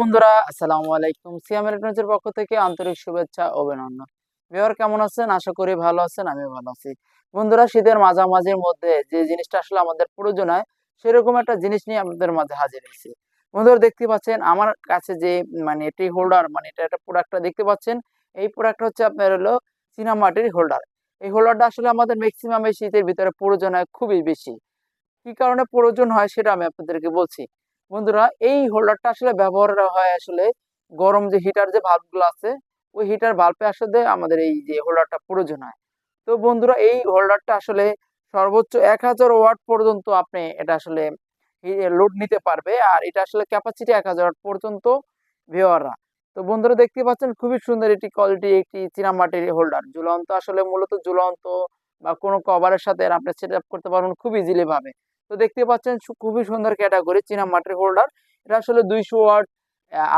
বন্ধুরা, আসসালামু আলাইকুম। সিয়াম ইলেকট্রনিক্সের পক্ষ থেকে আন্তরিক শুভেচ্ছা অভিনন্দন। বিহার কেমন আছেন? আশা করি ভালো আছেন আমি ভালো আছি। বন্ধুরা, শীতের মাঝামাঝির মধ্যে যে জিনিসটা আসলে আমাদের প্রয়োজন হয়, সেরকম একটা জিনিস নিয়ে আপনাদের মাঝে হাজির হয়েছি। বন্ধুরা, দেখতে পাচ্ছেন আমার কাছে যে মানে এটি হোল্ডার মানে এটা একটা প্রোডাক্টটা দেখতে পাচ্ছেন। এই প্রোডাক্টটা হচ্ছে আপনার হলো চীনা মাটির হোল্ডার। এই হোল্ডারটা আসলে আমাদের ম্যাক্সিমাম এই শীতের ভিতরে প্রয়োজন হয় খুবই বেশি। কি কারণে প্রয়োজন হয় সেটা আমি আপনাদেরকে বলছি। বন্ধুরা, এই হোল্ডারটা আসলে ব্যবহার হয় আসলে গরম যে হিটার যে ভাল্বগুলো আছে, ওই হিটার ভাল্বে আসলে আমাদের এই যে হোল্ডারটা প্রয়োজন হয়। তো বন্ধুরা, এই হোল্ডারটা আসলে সর্বোচ্চ এক হাজার ওয়াট পর্যন্ত আপনি এটা আসলে লোড নিতে পারবে, আর এটা আসলে ক্যাপাসিটি এক হাজার ওয়াট পর্যন্ত ভিওয়াররা তো বন্ধুরা, দেখতে পাচ্ছেন খুবই সুন্দর একটি কোয়ালিটি একটি চীনামাটির হোল্ডার ঝুলন্ত আসলে মূলত ঝুলন্ত বা কোনো কভারের সাথে আপনি সেট আপ করতে পারবেন খুব ইজিলি ভাবে। তো দেখতে পাচ্ছেন খুবই সুন্দর ক্যাটাগরি চীনা মাটির হোল্ডার এটা আসলে দুইশো ওয়াট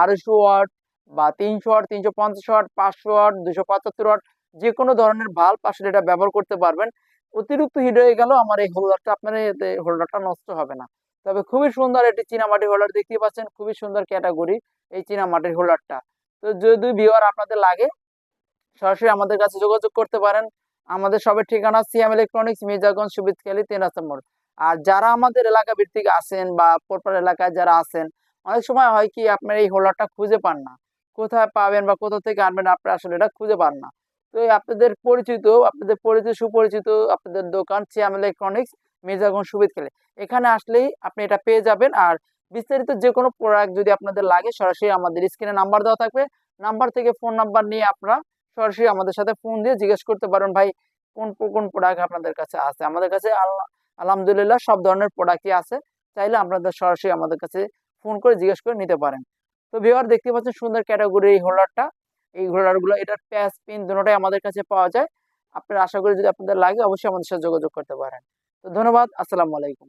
আড়াইশো ওয়াট বা তিনশো ওয়াট তিনশো পঞ্চাশ ওয়াট পাঁচশো ওয়াট দুশো পঁচাত্তর ওয়াট যে কোনো ধরনের ভাল্ব আসলে এটা ব্যবহার করতে পারবেন। অতিরিক্ত হিট হয়ে গেল আমার এই হোল্ডারটা আপনার এতে হোল্ডারটা নষ্ট হবে না। তবে খুবই সুন্দর একটি চীনা মাটির হোল্ডার দেখতে পাচ্ছেন, খুবই সুন্দর ক্যাটাগরি এই চীনা মাটির হোল্ডারটা তো যদি ভিওয়ার আপনাদের লাগে, সরাসরি আমাদের কাছে যোগাযোগ করতে পারেন। আমাদের সবের ঠিকানা সিএম ইলেকট্রনিক্স, মির্জাগঞ্জ সুবিদ খেলি তিন মোড়। আর যারা আমাদের এলাকা ভিত্তিক আছেন বা পরপর এলাকায় যারা আছেন, অনেক সময় হয় কি আপনার এই হোল্ডারটা খুঁজে পান না। কোথায় পাবেন বা কোথা থেকে আনবেন আপনারা আসলে এটা খুঁজে পান না। তো আপনাদের পরিচিত আপনাদের পরিচিত, সুপরিচিত, আপনাদের দোকান সিয়াম ইলেকট্রনিক্স মির্জাগঞ্জ সুবিদ খেলে। এখানে আসলেই আপনি এটা পেয়ে যাবেন আর বিস্তারিত যে কোনো প্রোডাক্ট যদি আপনাদের লাগে, সরাসরি আমাদের স্ক্রিনে নাম্বার দেওয়া থাকবে। নাম্বার থেকে ফোন নাম্বার নিয়ে আপনারা সরাসরি আমাদের সাথে ফোন দিয়ে জিজ্ঞেস করতে পারেন, ভাই, কোন কোন প্রোডাক্ট আপনাদের কাছে আছে? আমাদের কাছে আলহামদুলিল্লাহ সব ধরনের প্রোডাক্টই আছে। চাইলে আপনাদের সরাসরি আমাদের কাছে ফোন করে জিজ্ঞেস করে নিতে পারেন। তো ভিওয়ার দেখতে পাচ্ছেন সুন্দর ক্যাটাগরি এই হোল্ডারটা এই হোল্ডারগুলো এটার প্যাচ পিন দুটোটাই আমাদের কাছে পাওয়া যায়। আপনার আশা করি যদি আপনাদের লাগে, অবশ্যই আমাদের সাথে যোগাযোগ করতে পারেন। তো ধন্যবাদ, আসসালামু আলাইকুম।